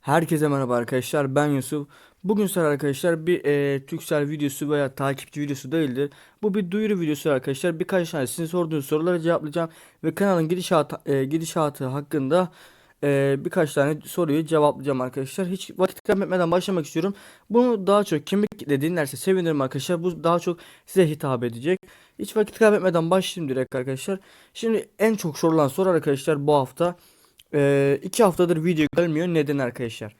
Herkese merhaba arkadaşlar ben Yusuf. Bugün sizlerle arkadaşlar bir e, Türksel videosu veya takipçi videosu değildir. Bu bir duyuru videosu arkadaşlar. Birkaç tane sizin sorduğunuz soruları cevaplayacağım ve kanalın gidişatı, e, gidişatı hakkında e, birkaç tane soruyu cevaplayacağım arkadaşlar. Hiç vakit kaybetmeden başlamak istiyorum. Bunu daha çok kim kitle dinlerse sevinirim arkadaşlar. Bu daha çok size hitap edecek. Hiç vakit kaybetmeden başlayayım direkt arkadaşlar. Şimdi en çok sorulan soru arkadaşlar bu hafta. Ee, iki haftadır video gelmiyor. Neden arkadaşlar?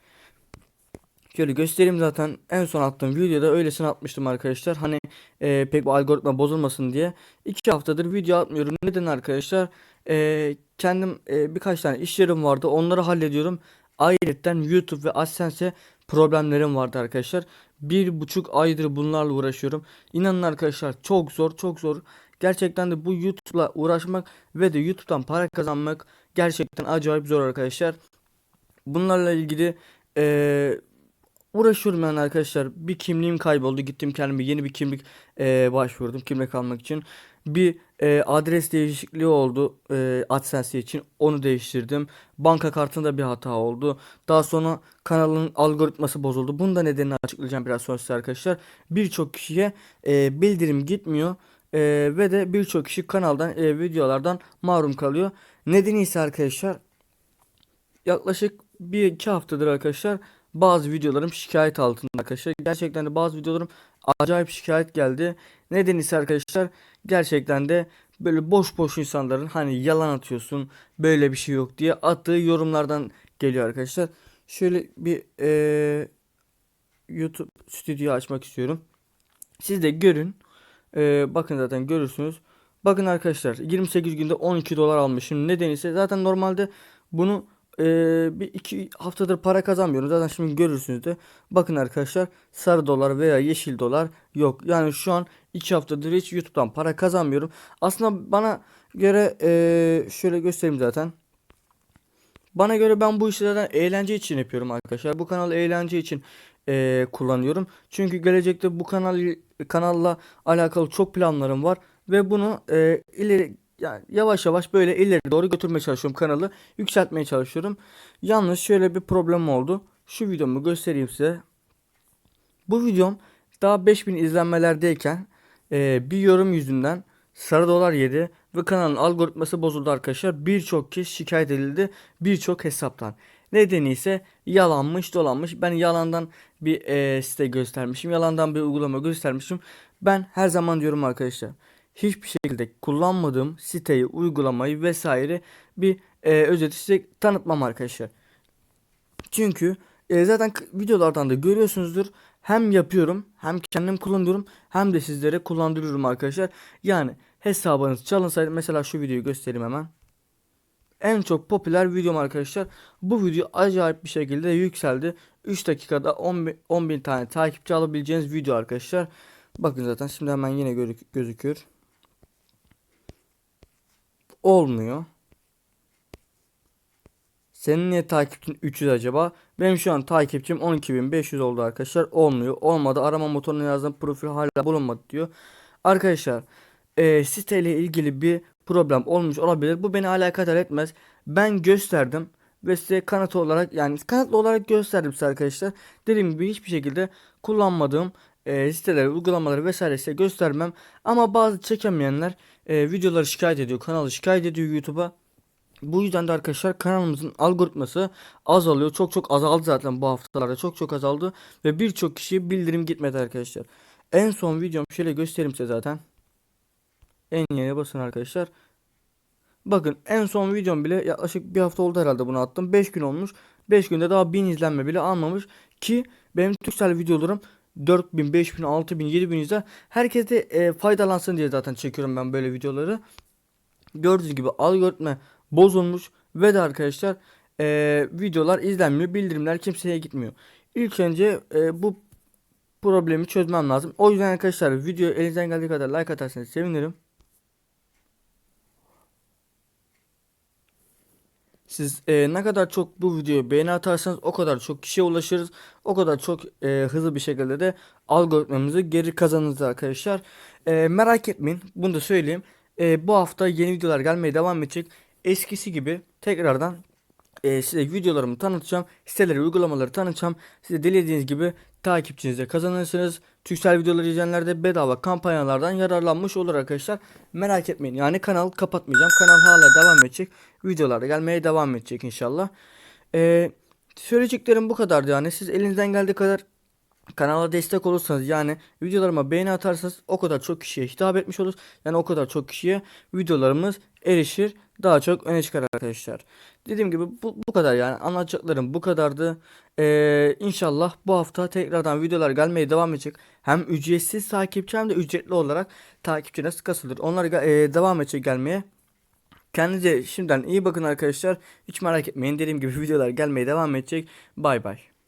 Şöyle göstereyim zaten en son attığım videoda öylesine atmıştım arkadaşlar. Hani e, pek bu algoritma bozulmasın diye. iki haftadır video atmıyorum. Neden arkadaşlar? E, kendim e, birkaç tane işlerim vardı. Onları hallediyorum. Ayrıca YouTube ve AdSense problemlerim vardı arkadaşlar. Bir buçuk aydır bunlarla uğraşıyorum. İnanın arkadaşlar çok zor çok zor. Gerçekten de bu YouTube'la uğraşmak ve de YouTube'dan para kazanmak gerçekten acayip zor arkadaşlar. Bunlarla ilgili eee, uğraşıyorum yani arkadaşlar. Bir kimliğim kayboldu. Gittim kendime yeni bir kimlik eee, başvurdum kimlik almak için. Bir eee, adres değişikliği oldu eee AdSense için. Onu değiştirdim. Banka kartında bir hata oldu. Daha sonra kanalın algoritması bozuldu. Bunun da nedenini açıklayacağım biraz sonra size arkadaşlar. Birçok kişiye eee, bildirim gitmiyor. Eee, ve de birçok kişi kanaldan eee, videolardan mahrum kalıyor. Nedeni ise arkadaşlar yaklaşık bir iki haftadır arkadaşlar bazı videolarım şikayet altında arkadaşlar. Gerçekten de bazı videolarım acayip şikayet geldi. Nedeni ise arkadaşlar gerçekten de böyle boş boş insanların hani yalan atıyorsun böyle bir şey yok diye attığı yorumlardan geliyor arkadaşlar. Şöyle bir eee, YouTube stüdyo açmak istiyorum. Siz de görün. Eee, bakın zaten görürsünüz. Bakın arkadaşlar 28 günde 12 dolar almışım. Nedeni ise zaten normalde bunu eee, bir iki haftadır para kazanmıyorum. Zaten şimdi görürsünüz de. Bakın arkadaşlar sarı dolar veya yeşil dolar yok. Yani şu an 2 haftadır hiç YouTube'dan para kazanmıyorum. Aslında bana göre eee, şöyle göstereyim zaten. Bana göre ben bu işi zaten eğlence için yapıyorum arkadaşlar. Bu kanalı eğlence için eee, kullanıyorum. Çünkü gelecekte bu kanal kanalla alakalı çok planlarım var ve bunu eee, ileri yani yavaş yavaş böyle ileri doğru götürmeye çalışıyorum kanalı. Yükseltmeye çalışıyorum. Yalnız şöyle bir problem oldu. Şu videomu göstereyim size. Bu videom daha 5000 izlenmelerdeyken eee, bir yorum yüzünden sarı dolar yedi ve kanalın algoritması bozuldu arkadaşlar. Birçok kez şikayet edildi birçok hesaptan. Nedeni ise yalanmış dolanmış. Ben yalandan bir eee, site göstermişim. Yalandan bir uygulama göstermişim. Ben her zaman diyorum arkadaşlar. Hiçbir şekilde kullanmadığım siteyi, uygulamayı vesaire bir eee özeti size tanıtmam arkadaşlar. Çünkü e, zaten videolardan da görüyorsunuzdur. Hem yapıyorum, hem kendim kullanıyorum, hem de sizlere kullandırıyorum arkadaşlar. Yani hesabınız çalınsaydı mesela şu videoyu göstereyim hemen. En çok popüler videom arkadaşlar. Bu video acayip bir şekilde yükseldi. 3 dakikada 10 bin, 10 bin tane takipçi alabileceğiniz video arkadaşlar. Bakın zaten şimdi hemen yine gözüküyor. Olmuyor. Senin niye takipçin 300 acaba? Benim şu an takipçim 12.500 oldu arkadaşlar. Olmuyor. Olmadı. Arama motoruna yazdığım profil hala bulunmadı diyor. Arkadaşlar e, siteyle ilgili bir problem olmuş olabilir. Bu beni alakadar etmez. Ben gösterdim ve size kanıt olarak yani kanıtlı olarak gösterdim size arkadaşlar. Dediğim gibi hiçbir şekilde kullanmadığım e, siteleri, uygulamaları vesaire size göstermem. Ama bazı çekemeyenler e, videoları şikayet ediyor, kanalı şikayet ediyor YouTube'a. Bu yüzden de arkadaşlar kanalımızın algoritması azalıyor. Çok çok azaldı zaten bu haftalarda. Çok çok azaldı. Ve birçok kişiye bildirim gitmedi arkadaşlar. En son videom şöyle göstereyim size zaten. En yeni basın arkadaşlar. Bakın en son videom bile yaklaşık bir hafta oldu herhalde bunu attım. 5 gün olmuş. 5 günde daha 1000 izlenme bile almamış. Ki benim Türksel videolarım 4000, 5000, 6000, 7000 izle. Herkes de e, faydalansın diye zaten çekiyorum ben böyle videoları. Gördüğünüz gibi algoritma bozulmuş ve de arkadaşlar eee, videolar izlenmiyor, bildirimler kimseye gitmiyor. İlk önce eee, bu problemi çözmem lazım. O yüzden arkadaşlar video elinizden geldiği kadar like atarsanız sevinirim. Siz eee, ne kadar çok bu videoya beğeni atarsanız o kadar çok kişiye ulaşırız. O kadar çok eee, hızlı bir şekilde de algoritmamızı geri kazanırız arkadaşlar. Eee, merak etmeyin. Bunu da söyleyeyim. Eee, bu hafta yeni videolar gelmeye devam edecek. Eskisi gibi tekrardan e, size videolarımı tanıtacağım. Siteleri, uygulamaları tanıtacağım. Size dilediğiniz gibi takipçinize kazanırsınız. Türksel videoları izleyenler de bedava kampanyalardan yararlanmış olur arkadaşlar. Merak etmeyin. Yani kanal kapatmayacağım. Kanal hala devam edecek. Videolar gelmeye devam edecek inşallah. E, söyleyeceklerim bu kadardı yani. Siz elinizden geldiği kadar kanala destek olursanız yani videolarıma beğeni atarsanız o kadar çok kişiye hitap etmiş olur. Yani o kadar çok kişiye videolarımız erişir. Daha çok öne çıkar arkadaşlar. Dediğim gibi bu, bu kadar yani anlatacaklarım bu kadardı. Ee, inşallah bu hafta tekrardan videolar gelmeye devam edecek. Hem ücretsiz takipçi hem de ücretli olarak takipçi nasıl kasılır. Onlar e, devam edecek gelmeye. Kendinize şimdiden iyi bakın arkadaşlar. Hiç merak etmeyin. Dediğim gibi videolar gelmeye devam edecek. Bay bay.